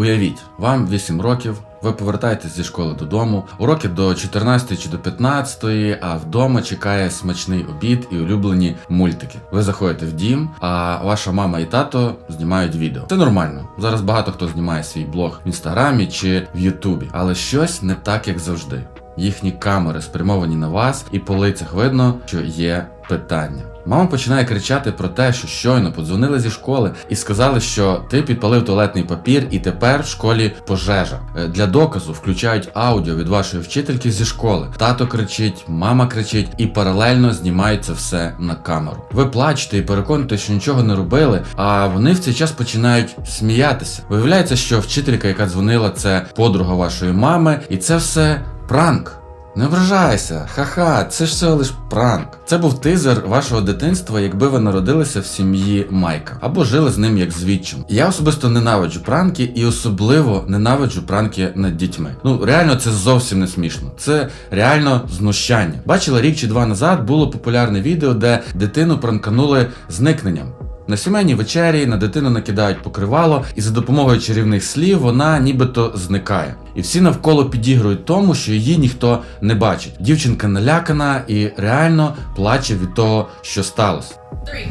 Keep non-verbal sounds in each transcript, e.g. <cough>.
Уявіть, вам 8 років. Ви повертаєтесь зі школи додому, уроки до 14 чи до 15, а вдома чекає смачний обід і улюблені мультики. Ви заходите в дім, а ваша мама і тато знімають відео. Це нормально. Зараз багато хто знімає свій блог в інстаграмі чи в Ютубі, але щось не так, як завжди. Їхні камери спрямовані на вас, і по лицях видно, що є питання. Мама починає кричати про те, що щойно подзвонили зі школи і сказали, що ти підпалив туалетний папір, і тепер в школі пожежа. Е, Для доказу включають аудіо від вашої вчительки зі школи. Тато кричить, мама кричить, і паралельно знімається все на камеру. Ви плачете і переконуєте, що нічого не робили, а вони в цей час починають сміятися. Виявляється, що вчителька, яка дзвонила, це подруга вашої мами, і це все пранк. Не ображайся, ха-ха, це ж всього лиш пранк. Це був тизер вашого дитинства, якби ви народилися в сім'ї Майка або жили з ним як з відчим. Я особисто ненавиджу пранки і особливо ненавиджу пранки над дітьми. Ну реально, це зовсім не смішно. Це реально знущання. Бачила рік чи два назад було популярне відео, де дитину пранканули зникненням. На сімейній вечері на дитину накидають покривало, і за допомогою чарівних слів вона нібито зникає. І всі навколо підігрують тому, що її ніхто не бачить. Дівчинка налякана і реально плаче від того, що сталося. Three.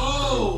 Oh!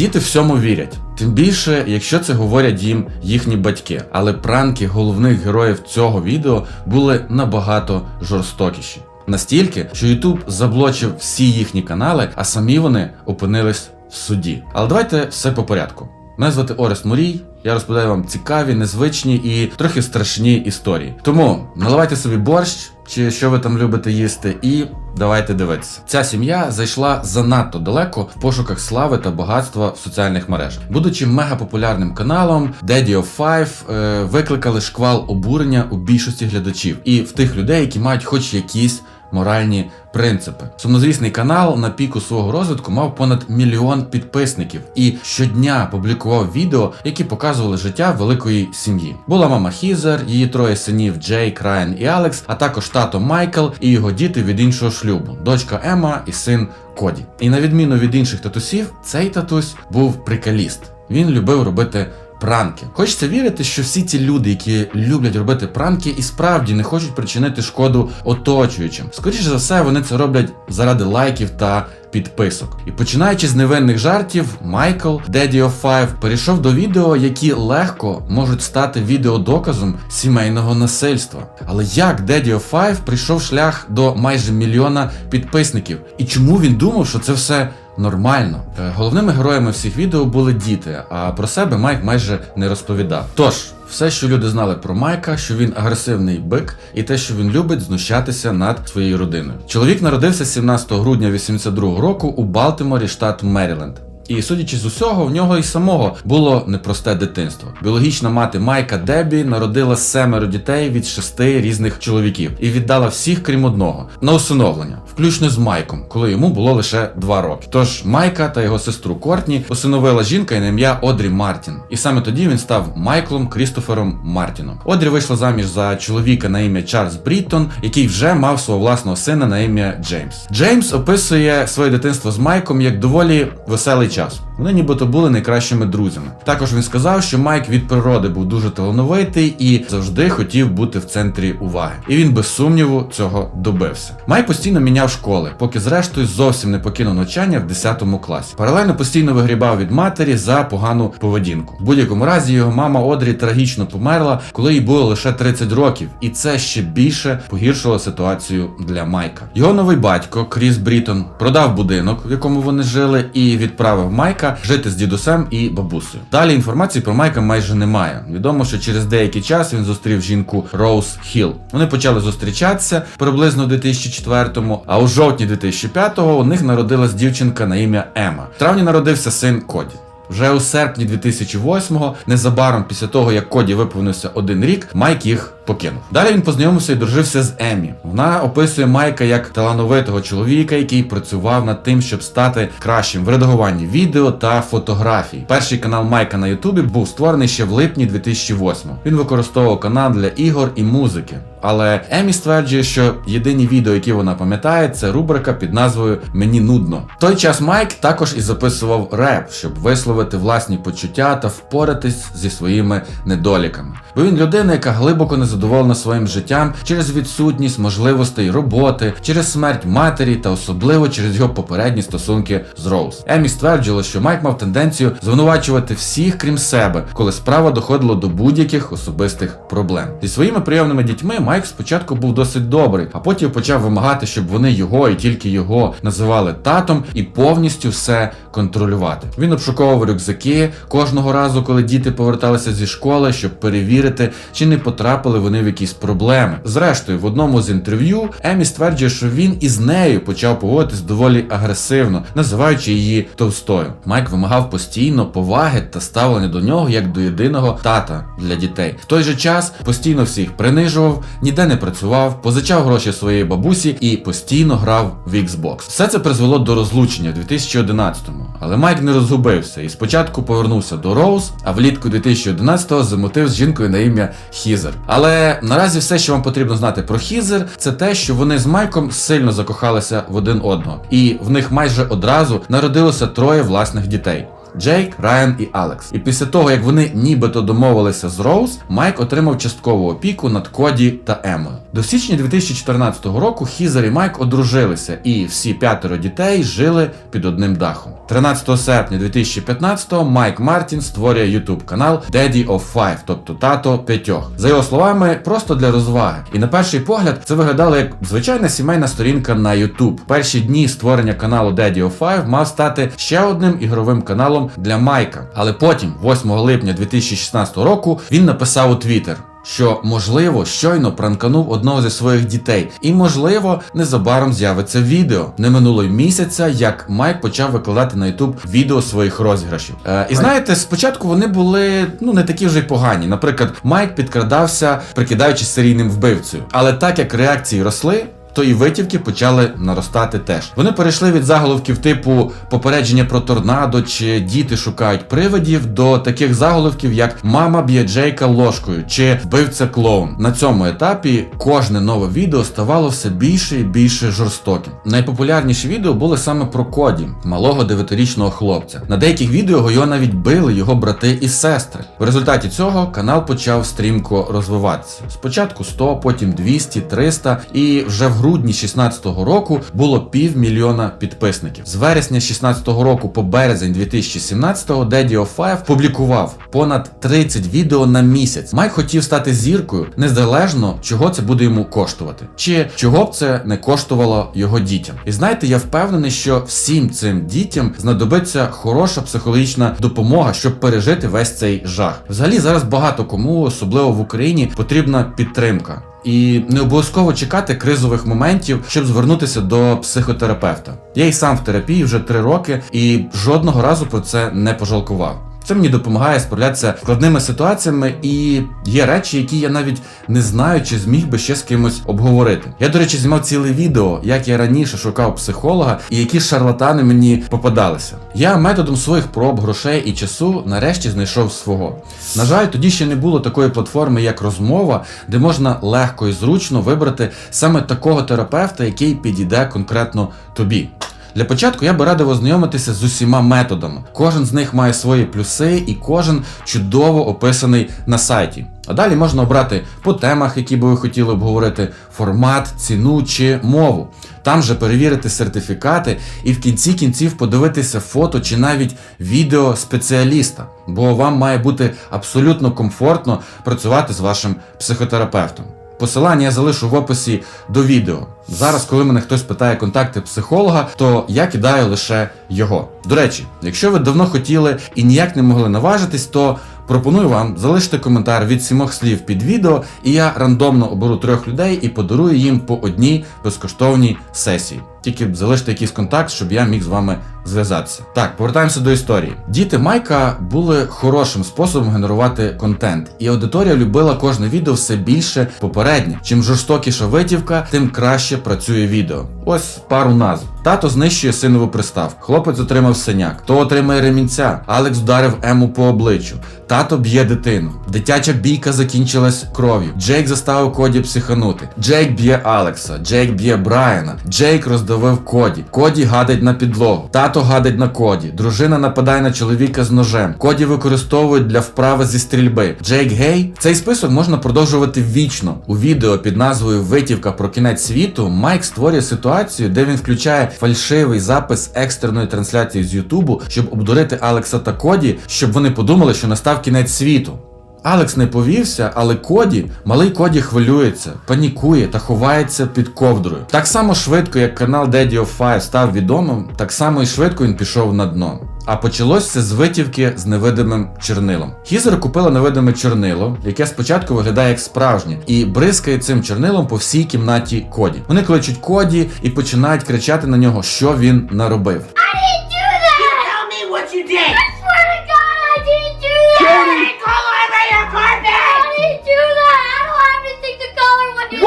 Діти всьому вірять. Тим більше, якщо це говорять їм їхні батьки. Але пранки головних героїв цього відео були набагато жорстокіші. Настільки, що YouTube заблочив всі їхні канали, а самі вони опинились в суді. Але давайте все по порядку. Мене звати Орест Мурій. Я розповідаю вам цікаві, незвичні і трохи страшні історії. Тому наливайте собі борщ, чи що ви там любите їсти, і давайте дивитися. Ця сім'я зайшла занадто далеко в пошуках слави та багатства в соціальних мережах. Будучи мегапопулярним каналом, Daddy of Five е, викликали шквал обурення у більшості глядачів і в тих людей, які мають хоч якісь моральні принципи. Сумнозвісний канал на піку свого розвитку мав понад мільйон підписників і щодня публікував відео, які показували життя великої сім'ї. Була мама Хізер, її троє синів Джейк, Райан і Алекс, а також тато Майкл і його діти від іншого шлюбу, дочка Ема і син Коді. І на відміну від інших татусів, цей татусь був прикаліст. Він любив робити пранки. Хочеться вірити, що всі ці люди, які люблять робити пранки, і справді не хочуть причинити шкоду оточуючим. Скоріше за все, вони це роблять заради лайків та підписок. І починаючи з невинних жартів, Майкл, Daddy of Five, перейшов до відео, які легко можуть стати відеодоказом сімейного насильства. Але як Daddy of Five прийшов шлях до майже мільйона підписників? І чому він думав, що це все нормально. Е, Головними героями всіх відео були діти, а про себе Майк майже не розповідав. Тож, все, що люди знали про Майка, що він агресивний бик, і те, що він любить знущатися над своєю родиною. Чоловік народився 17 грудня 82 року у Балтиморі, штат Меріленд. І судячи з усього, в нього і самого було непросте дитинство. Біологічна мати Майка Дебі народила семеро дітей від шести різних чоловіків і віддала всіх, крім одного, на усиновлення, включно з Майком, коли йому було лише два роки. Тож Майка та його сестру Кортні усиновила жінка на ім'я Одрі Мартін. І саме тоді він став Майклом Крістофером Мартіном. Одрі вийшла заміж за чоловіка на ім'я Чарльз Бріттон, який вже мав свого власного сина на ім'я Джеймс. Джеймс описує своє дитинство з Майком як доволі веселий час. Muchas. Вони нібито були найкращими друзями. Також він сказав, що Майк від природи був дуже талановитий і завжди хотів бути в центрі уваги. І він без сумніву цього добився. Майк постійно міняв школи, поки зрештою зовсім не покинув навчання в 10 класі. Паралельно постійно вигрібав від матері за погану поведінку. В будь-якому разі його мама Одрі трагічно померла, коли їй було лише 30 років, і це ще більше погіршило ситуацію для Майка. Його новий батько Кріс Брітон продав будинок, в якому вони жили, і відправив Майка жити з дідусем і бабусею. Далі інформації про Майка майже немає. Відомо, що через деякий час він зустрів жінку Роуз Хіл. Вони почали зустрічатися приблизно в 2004-му, а у жовтні 2005-го у них народилась дівчинка на ім'я Ема. В травні народився син Коді. Вже у серпні 2008-го, незабаром після того, як Коді виповнився один рік, Майк їх покинув. Далі він познайомився і дружився з Емі. Вона описує Майка як талановитого чоловіка, який працював над тим, щоб стати кращим в редагуванні відео та фотографій. Перший канал Майка на Ютубі був створений ще в липні 2008 Він використовував канал для ігор і музики. Але Емі стверджує, що єдині відео, які вона пам'ятає, це рубрика під назвою Мені нудно. В той час Майк також і записував реп, щоб висловити власні почуття та впоратись зі своїми недоліками. Бо він людина, яка глибоко незадоволена своїм життям через відсутність можливостей роботи, через смерть матері та особливо через його попередні стосунки з Роуз. Емі стверджувала, що Майк мав тенденцію звинувачувати всіх, крім себе, коли справа доходила до будь-яких особистих проблем. Зі своїми прийомними дітьми Майк спочатку був досить добрий, а потім почав вимагати, щоб вони його і тільки його називали татом і повністю все контролювати. Він обшуковував рюкзаки кожного разу, коли діти поверталися зі школи, щоб перевірити, чи не потрапили вони в якісь проблеми. Зрештою, в одному з інтерв'ю Емі стверджує, що він із нею почав поводитись доволі агресивно, називаючи її товстою. Майк вимагав постійно поваги та ставлення до нього як до єдиного тата для дітей. В той же час постійно всіх принижував, ніде не працював, позичав гроші своєї бабусі і постійно грав в Xbox. Все це призвело до розлучення в 2011-му. Але Майк не розгубився і спочатку повернувся до Роуз, а влітку 2011-го замотив з жінкою на ім'я Хізер. Але наразі все, що вам потрібно знати про Хізер, це те, що вони з Майком сильно закохалися в один одного, і в них майже одразу народилося троє власних дітей. Джейк, Райан і Алекс. І після того, як вони нібито домовилися з Роуз, Майк отримав часткову опіку над Коді та Емою. До січня 2014 року Хізер і Майк одружилися, і всі п'ятеро дітей жили під одним дахом. 13 серпня 2015-го Майк Мартін створює YouTube канал Daddy of Five, тобто тато п'ятьох. За його словами, просто для розваги. І на перший погляд це виглядало як звичайна сімейна сторінка на YouTube. Перші дні створення каналу Daddy of Five мав стати ще одним ігровим каналом для Майка. Але потім, 8 липня 2016 року, він написав у Twitter, що можливо щойно пранканув одного зі своїх дітей, і можливо незабаром з'явиться відео. Не минуло й місяця, як Майк почав викладати на YouTube відео своїх розіграшів. Е, і знаєте, спочатку вони були ну не такі вже й погані. Наприклад, Майк підкрадався, прикидаючись серійним вбивцею. Але так як реакції росли. То і витівки почали наростати теж. Вони перейшли від заголовків типу попередження про торнадо чи діти шукають привидів до таких заголовків, як Мама б'є Джейка ложкою чи вбивця клоун. На цьому етапі кожне нове відео ставало все більше і більше жорстоким. Найпопулярніші відео були саме про Коді, малого дев'ятирічного хлопця. На деяких відео його навіть били його брати і сестри. В результаті цього канал почав стрімко розвиватися. Спочатку 100, потім 200, 300 і вже в грудні 16-го року було півмільйона підписників. З вересня 16-го року по березень 2017-го Daddy of Five публікував понад 30 відео на місяць. Майк хотів стати зіркою незалежно чого це буде йому коштувати, чи чого б це не коштувало його дітям. І знаєте, я впевнений, що всім цим дітям знадобиться хороша психологічна допомога, щоб пережити весь цей жах. Взагалі зараз багато кому, особливо в Україні, потрібна підтримка. І не обов'язково чекати кризових моментів, щоб звернутися до психотерапевта. Я й сам в терапії вже три роки і жодного разу про це не пожалкував. Це мені допомагає справлятися складними ситуаціями, і є речі, які я навіть не знаю, чи зміг би ще з кимось обговорити. Я, до речі, знімав ціле відео, як я раніше шукав психолога і які шарлатани мені попадалися. Я методом своїх проб, грошей і часу нарешті знайшов свого. На жаль, тоді ще не було такої платформи, як розмова, де можна легко і зручно вибрати саме такого терапевта, який підійде конкретно тобі. Для початку я би радив ознайомитися з усіма методами. Кожен з них має свої плюси, і кожен чудово описаний на сайті. А далі можна обрати по темах, які би ви хотіли обговорити, формат, ціну чи мову. Там же перевірити сертифікати і в кінці кінців подивитися фото чи навіть відео спеціаліста, бо вам має бути абсолютно комфортно працювати з вашим психотерапевтом. Посилання я залишу в описі до відео. Зараз, коли мене хтось питає контакти психолога, то я кидаю лише його. До речі, якщо ви давно хотіли і ніяк не могли наважитись, то пропоную вам залишити коментар від сімох слів під відео, і я рандомно оберу трьох людей і подарую їм по одній безкоштовній сесії. Тільки залиште якийсь контакт, щоб я міг з вами зв'язатися. Так, повертаємося до історії. Діти Майка були хорошим способом генерувати контент, і аудиторія любила кожне відео все більше попереднє. Чим жорстокіша витівка, тим краще працює відео. Ось пару назв. Тато знищує синову приставку. Хлопець отримав синяк. То отримає ремінця. Алекс вдарив Ему по обличчю. Тато б'є дитину. Дитяча бійка закінчилась кров'ю. Джейк заставив Коді психанути. Джейк б'є Алекса. Джейк б'є Брайана. Джейк роздавив Коді. Коді гадить на підлогу. Тато гадить на Коді. Дружина нападає на чоловіка з ножем. Коді використовують для вправи зі стрільби. Джейк гей. Цей список можна продовжувати вічно. У відео під назвою Витівка про кінець світу Майк створює ситуацію, де він включає фальшивий запис екстреної трансляції з Ютубу, щоб обдурити Алекса та Коді, щоб вони подумали, що настав кінець світу. Алекс не повівся, але Коді, малий Коді хвилюється, панікує та ховається під ковдрою. Так само швидко, як канал Daddy of Five став відомим, так само і швидко він пішов на дно. А почалось це з витівки з невидимим чорнилом. Хізер купила невидиме чорнило, яке спочатку виглядає як справжнє, і бризкає цим чорнилом по всій кімнаті Коді. Вони кличуть Коді і починають кричати на нього, що він наробив. I didn't do that! Tell me what you did.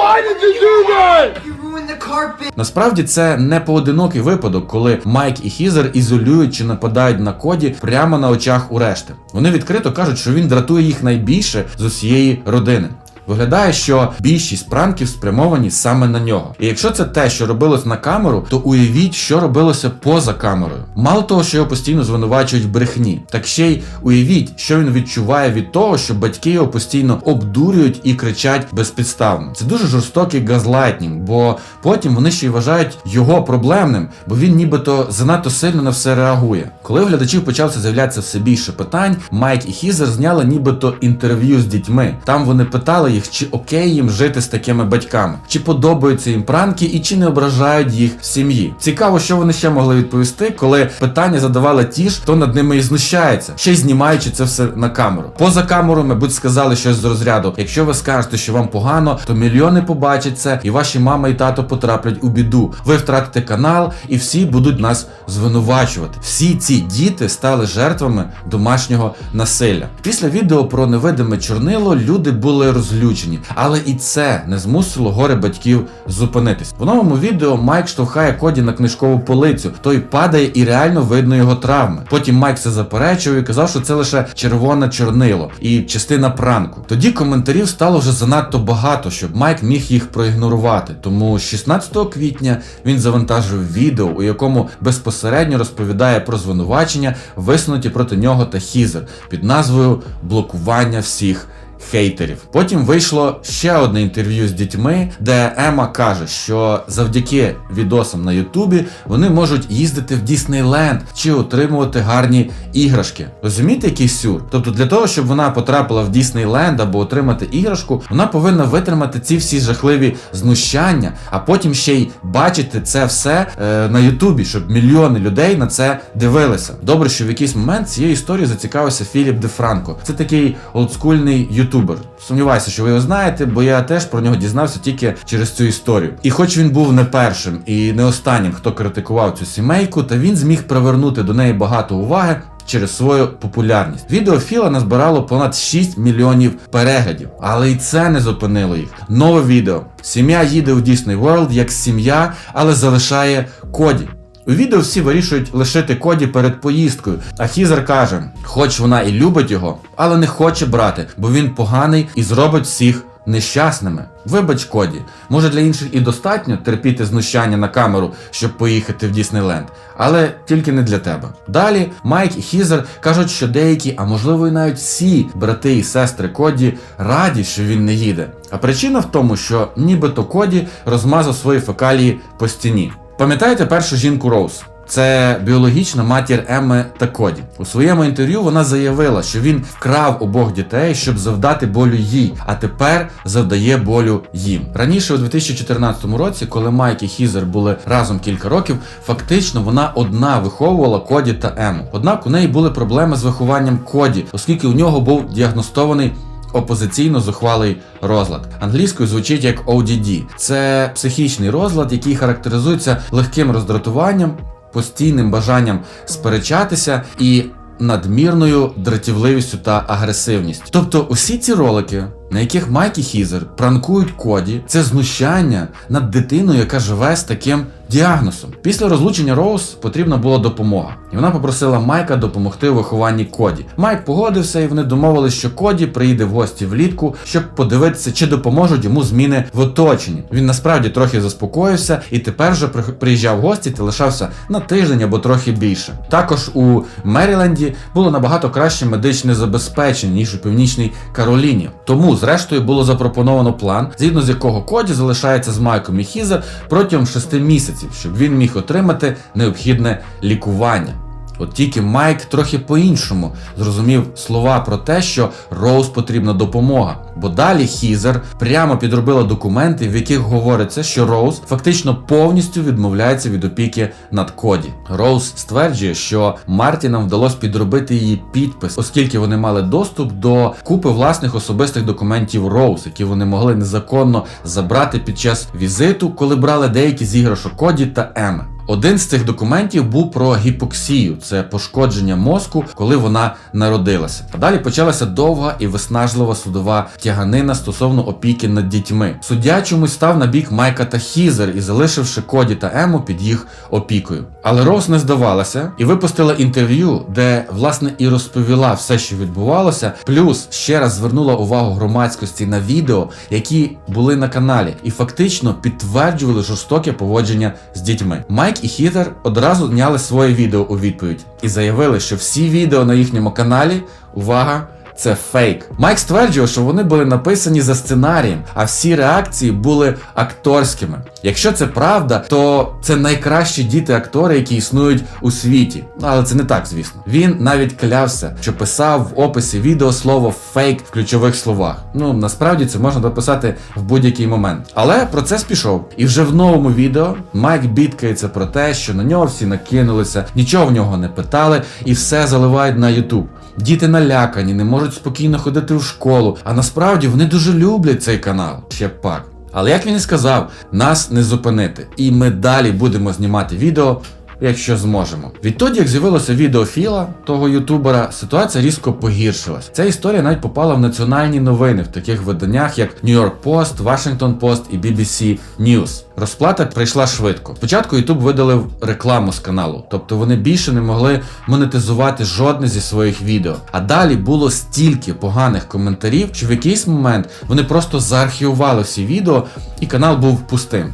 Why did you do that? You ruined the carpet. Насправді це не поодинокий випадок, коли Майк і Хізер ізолюють чи нападають на коді прямо на очах у решти. Вони відкрито кажуть, що він дратує їх найбільше з усієї родини. Виглядає, що більшість пранків спрямовані саме на нього. І якщо це те, що робилось на камеру, то уявіть, що робилося поза камерою. Мало того, що його постійно звинувачують в брехні, так ще й уявіть, що він відчуває від того, що батьки його постійно обдурюють і кричать безпідставно. Це дуже жорстокий газлайтнінг, бо потім вони ще й вважають його проблемним, бо він нібито занадто сильно на все реагує. Коли у глядачів почався з'являтися все більше питань, Майк і Хізер зняли нібито інтерв'ю з дітьми. Там вони питали їх, чи окей їм жити з такими батьками, чи подобаються їм пранки і чи не ображають їх в сім'ї. Цікаво, що вони ще могли відповісти, коли питання задавали ті ж, хто над ними і знущається, ще й знімаючи це все на камеру. Поза камерою, мабуть, сказали щось з розряду. Якщо ви скажете, що вам погано, то мільйони побачать це, і ваші мама і тато потраплять у біду. Ви втратите канал, і всі будуть нас звинувачувати. Всі ці діти стали жертвами домашнього насилля. Після відео про невидиме чорнило люди були розлючені, але і це не змусило горе батьків зупинитись. В новому відео Майк штовхає Коді на книжкову полицю. Той падає і реально видно його травми. Потім Майк це заперечив і казав, що це лише червоне чорнило і частина пранку. Тоді коментарів стало вже занадто багато, щоб Майк міг їх проігнорувати. Тому 16 квітня він завантажив відео, у якому безпосередньо розповідає про звинувачення, висунуті проти нього та Хізер під назвою Блокування всіх. Хейтерів. Потім вийшло ще одне інтерв'ю з дітьми, де Ема каже, що завдяки відосам на Ютубі вони можуть їздити в Діснейленд чи отримувати гарні іграшки. Розумієте, який сюр? Тобто для того, щоб вона потрапила в Діснейленд або отримати іграшку, вона повинна витримати ці всі жахливі знущання, а потім ще й бачити це все е, на Ютубі, щоб мільйони людей на це дивилися. Добре, що в якийсь момент цією історією зацікавився Філіп Де Франко. Це такий олдскульний ютубер. Сумніваюся, що ви його знаєте, бо я теж про нього дізнався тільки через цю історію. І хоч він був не першим і не останнім, хто критикував цю сімейку, та він зміг привернути до неї багато уваги. Через свою популярність відео Філа назбирало понад 6 мільйонів переглядів, але і це не зупинило їх. Нове відео. Сім'я їде у Disney World як сім'я, але залишає Коді. У відео всі вирішують лишити Коді перед поїздкою, а Хізер каже, хоч вона і любить його, але не хоче брати, бо він поганий і зробить всіх нещасними. Вибач, Коді, може для інших і достатньо терпіти знущання на камеру, щоб поїхати в Діснейленд, але тільки не для тебе. Далі Майк і Хізер кажуть, що деякі, а можливо і навіть всі брати і сестри Коді раді, що він не їде. А причина в тому, що нібито Коді розмазав свої фекалії по стіні. Пам'ятаєте першу жінку Роуз? Це біологічна матір Емми та Коді. У своєму інтерв'ю вона заявила, що він вкрав обох дітей, щоб завдати болю їй, а тепер завдає болю їм. Раніше, у 2014 році, коли Майк і Хізер були разом кілька років, фактично вона одна виховувала Коді та Ему. Однак у неї були проблеми з вихованням Коді, оскільки у нього був діагностований опозиційно зухвалий розлад. Англійською звучить як ODD. Це психічний розлад, який характеризується легким роздратуванням. постійним бажанням сперечатися і надмірною дратівливістю та агресивністю. Тобто, усі ці ролики, на яких Майк і Хізер пранкують Коді, це знущання над дитиною, яка живе з таким діагнозом. Після розлучення Роуз потрібна була допомога, і вона попросила Майка допомогти у вихованні Коді. Майк погодився, і вони домовились, що Коді приїде в гості влітку, щоб подивитися, чи допоможуть йому зміни в оточенні. Він насправді трохи заспокоївся і тепер вже приїжджав в гості та лишався на тиждень або трохи більше. Також у Меріленді було набагато краще медичне забезпечення ніж у північній Кароліні. Тому, зрештою, було запропоновано план, згідно з якого Коді залишається з Майком і Хізер протягом 6 місяців, щоб він міг отримати необхідне лікування. От тільки Майк трохи по-іншому зрозумів слова про те, що Роуз потрібна допомога. Бо далі Хізер прямо підробила документи, в яких говориться, що Роуз фактично повністю відмовляється від опіки над Коді. Роуз стверджує, що Мартінам вдалося підробити її підпис, оскільки вони мали доступ до купи власних особистих документів Роуз, які вони могли незаконно забрати під час візиту, коли брали деякі з іграшок Коді та Еми. Один з цих документів був про гіпоксію, це пошкодження мозку, коли вона народилася. А далі почалася довга і виснажлива судова тяганина стосовно опіки над дітьми. Суддя чомусь став на бік Майка та Хізер і залишивши Коді та Ему під їх опікою. Але Роуз не здавалася і випустила інтерв'ю, де власне і розповіла все, що відбувалося. Плюс ще раз звернула увагу громадськості на відео, які були на каналі, і фактично підтверджували жорстоке поводження з дітьми. Майк і Хітер одразу зняли своє відео у відповідь і заявили, що всі відео на їхньому каналі, увага. Це фейк. Майк стверджував, що вони були написані за сценарієм, а всі реакції були акторськими. Якщо це правда, то це найкращі діти-актори, які існують у світі. Але це не так, звісно. Він навіть клявся, що писав в описі відео слово фейк в ключових словах. Ну насправді це можна дописати в будь-який момент. Але процес пішов. І вже в новому відео Майк бідкається про те, що на нього всі накинулися, нічого в нього не питали, і все заливають на Ютуб. Діти налякані, не можуть спокійно ходити в школу, а насправді вони дуже люблять цей канал. Ще пак. Але як він і сказав, нас не зупинити. І ми далі будемо знімати відео, якщо зможемо. Відтоді, як з'явилося відео Філа, того ютубера, ситуація різко погіршилась. Ця історія навіть попала в національні новини в таких виданнях, як New York Post, Washington Post і BBC News. Розплата прийшла швидко. Спочатку YouTube видалив рекламу з каналу, тобто вони більше не могли монетизувати жодне зі своїх відео. А далі було стільки поганих коментарів, що в якийсь момент вони просто заархівували всі відео, і канал був пустим.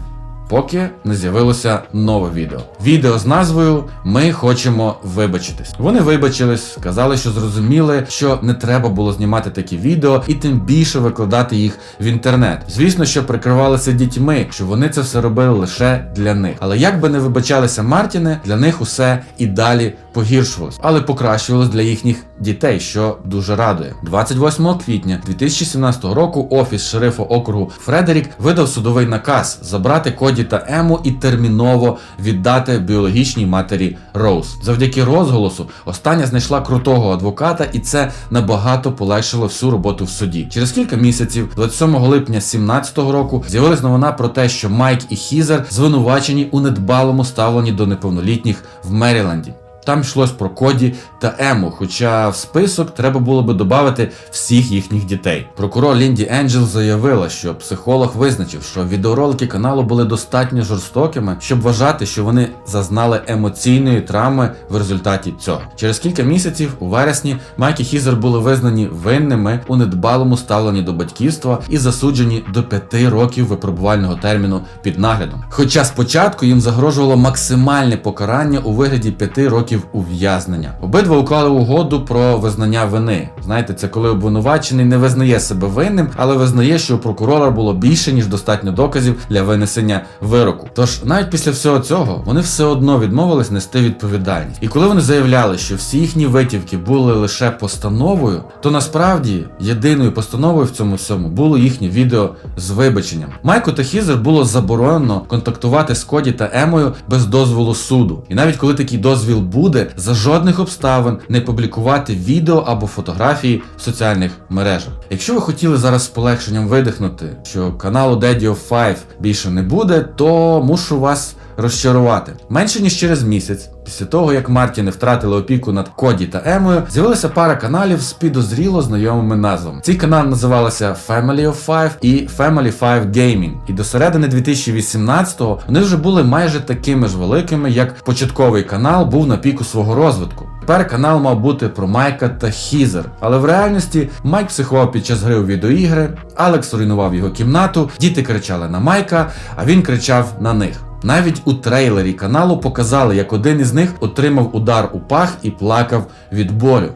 Поки не з'явилося нове відео. Відео з назвою Ми хочемо вибачитись. Вони вибачились, сказали, що зрозуміли, що не треба було знімати такі відео і тим більше викладати їх в інтернет. Звісно, що прикривалися дітьми, що вони це все робили лише для них. Але як би не вибачалися Мартіни, для них усе і далі погіршувалось, але покращувалось для їхніх дітей, що дуже радує. 28 квітня 2017 року офіс шерифа округу Фредерік видав судовий наказ забрати Коді та Ему і терміново віддати біологічній матері Роуз. Завдяки розголосу остання знайшла крутого адвоката, і це набагато полегшило всю роботу в суді. Через кілька місяців, 27 липня 2017 року, з'явилась новина про те, що Майк і Хізер звинувачені у недбалому ставленні до неповнолітніх в Меріленді. Там йшлось про Коді та Ему, хоча в список треба було би додати всіх їхніх дітей. Прокурор Лінді Енджел заявила, що психолог визначив, що відеоролики каналу були достатньо жорстокими, щоб вважати, що вони зазнали емоційної травми в результаті цього. Через кілька місяців, у вересні, Майк і Хізер були визнані винними у недбалому ставленні до батьківства і засуджені до п'яти років випробувального терміну під наглядом. Хоча спочатку їм загрожувало максимальне покарання у вигляді п'яти років ув'язнення. Обидва уклали угоду про визнання вини. Знаєте, це коли обвинувачений не визнає себе винним, але визнає, що у прокурора було більше ніж достатньо доказів для винесення вироку. Тож навіть після всього цього вони все одно відмовились нести відповідальність. І коли вони заявляли, що всі їхні витівки були лише постановою, то насправді єдиною постановою в цьому всьому було їхнє відео з вибаченням. Майку та Хізер було заборонено контактувати з Коді та Емою без дозволу суду. І навіть коли такий дозвіл буде, за жодних обставин не публікувати відео або фотографії в соціальних мережах. Якщо ви хотіли зараз з полегшенням видихнути, що каналу Daddy of Five більше не буде, то мушу вас розчарувати. Менше ніж через місяць, після того як Мартіни втратили опіку над Коді та Емою, з'явилася пара каналів з підозріло знайомими назвами. Ці канали називалися Family of Five і Family Five Gaming. І до середини 2018-го вони вже були майже такими ж великими, як початковий канал був на піку свого розвитку. Тепер канал мав бути про Майка та Хізер, але в реальності Майк психував під час гри у відеоігри, Алекс руйнував його кімнату, діти кричали на Майка, а він кричав на них. Навіть у трейлері каналу показали, як один із них отримав удар у пах і плакав від болю.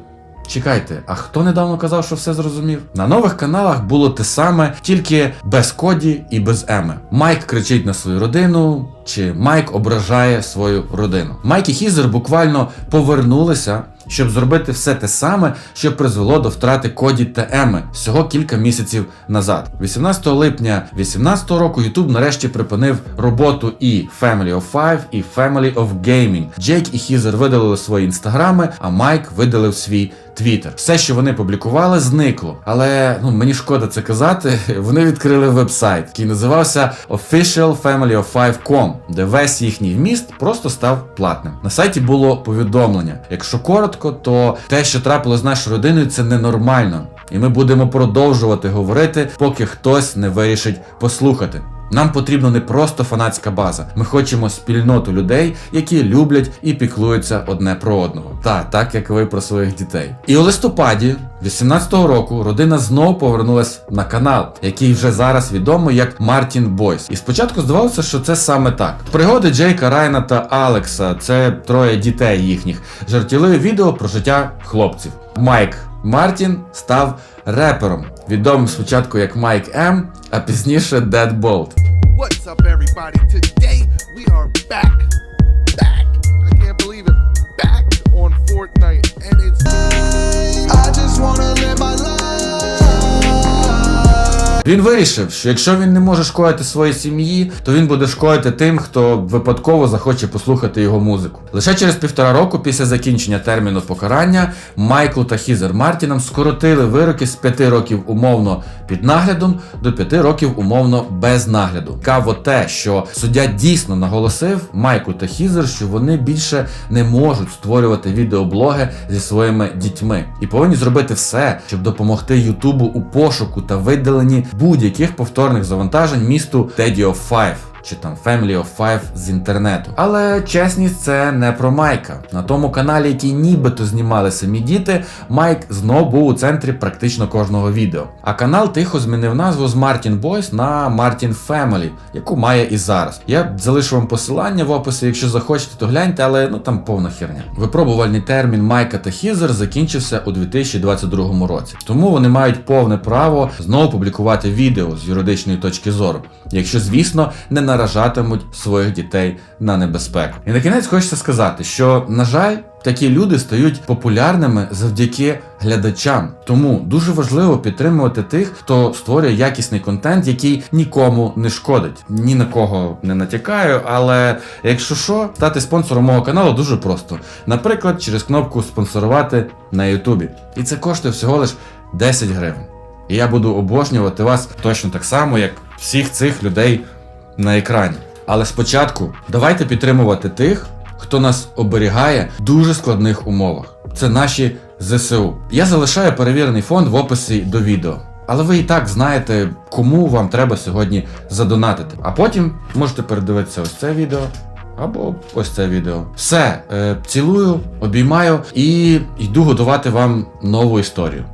Чекайте, а хто недавно казав, що все зрозумів? На нових каналах було те саме, тільки без Коді і без Еми. Майк кричить на свою родину, чи Майк ображає свою родину. Майк і Хізер буквально повернулися, щоб зробити все те саме, що призвело до втрати Коді та Еми всього кілька місяців назад. 18 липня 2018 року YouTube нарешті припинив роботу і Family of Five, і Family of Gaming. Джейк і Хізер видалили свої інстаграми, а Майк видалив свій Твіттер. Все, що вони публікували, зникло. Але ну мені шкода це казати. <laughs> Вони відкрили вебсайт, який називався officialfamilyoffive.com, де весь їхній вміст просто став платним. На сайті було повідомлення. Якщо коротко, то те, що трапилось з нашою родиною, це ненормально. І ми будемо продовжувати говорити, поки хтось не вирішить послухати. Нам потрібна не просто фанатська база. Ми хочемо спільноту людей, які люблять і піклуються одне про одного. Та так як ви про своїх дітей. І у листопаді 18-го року родина знову повернулась на канал, який вже зараз відомий як Мартін Бойс. І спочатку здавалося, що це саме так. Пригоди Джейка, Райна та Алекса це троє дітей їхніх. Жартівливі відео про життя хлопців. Майк Мартін став репером, відомим спочатку як Майк М, а пізніше Dead Bolt. What's up, everybody? Today we are back. Back. Він вирішив, що якщо він не може шкодити своїй сім'ї, то він буде шкодити тим, хто випадково захоче послухати його музику. Лише через півтора року після закінчення терміну покарання Майклу та Хізер Мартінам скоротили вироки з 5 років умовно під наглядом до 5 років умовно без нагляду. Цікаво те, що суддя дійсно наголосив Майку та Хізер, що вони більше не можуть створювати відеоблоги зі своїми дітьми і повинні зробити все, щоб допомогти Ютубу у пошуку та видаленні будь-яких повторних завантажень місту Teddy of Five чи там Family of Five з інтернету. Але чесність це не про Майка. На тому каналі, який нібито знімали самі діти, Майк знов був у центрі практично кожного відео. А канал тихо змінив назву з Martin Boys на Martin Family, яку має і зараз. Я залишу вам посилання в описі, якщо захочете, то гляньте, але ну там повна херня. Випробувальний термін Майка та Хізер закінчився у 2022 році. Тому вони мають повне право знову публікувати відео з юридичної точки зору, якщо, звісно, не наражатимуть своїх дітей на небезпеку. І на кінець хочеться сказати, що, на жаль, такі люди стають популярними завдяки глядачам. Тому дуже важливо підтримувати тих, хто створює якісний контент, який нікому не шкодить. Ні на кого не натякаю, але якщо що, стати спонсором мого каналу дуже просто. Наприклад, через кнопку спонсорувати на Ютубі. І це коштує всього лиш 10 гривень. І я буду обожнювати вас точно так само, як всіх цих людей на екрані. Але спочатку давайте підтримувати тих, хто нас оберігає в дуже складних умовах. Це наші ЗСУ. Я залишаю перевірений фонд в описі до відео. Але ви і так знаєте, кому вам треба сьогодні задонатити. А потім можете передивитися ось це відео. Або ось це відео. Все, е, цілую, обіймаю і йду готувати вам нову історію.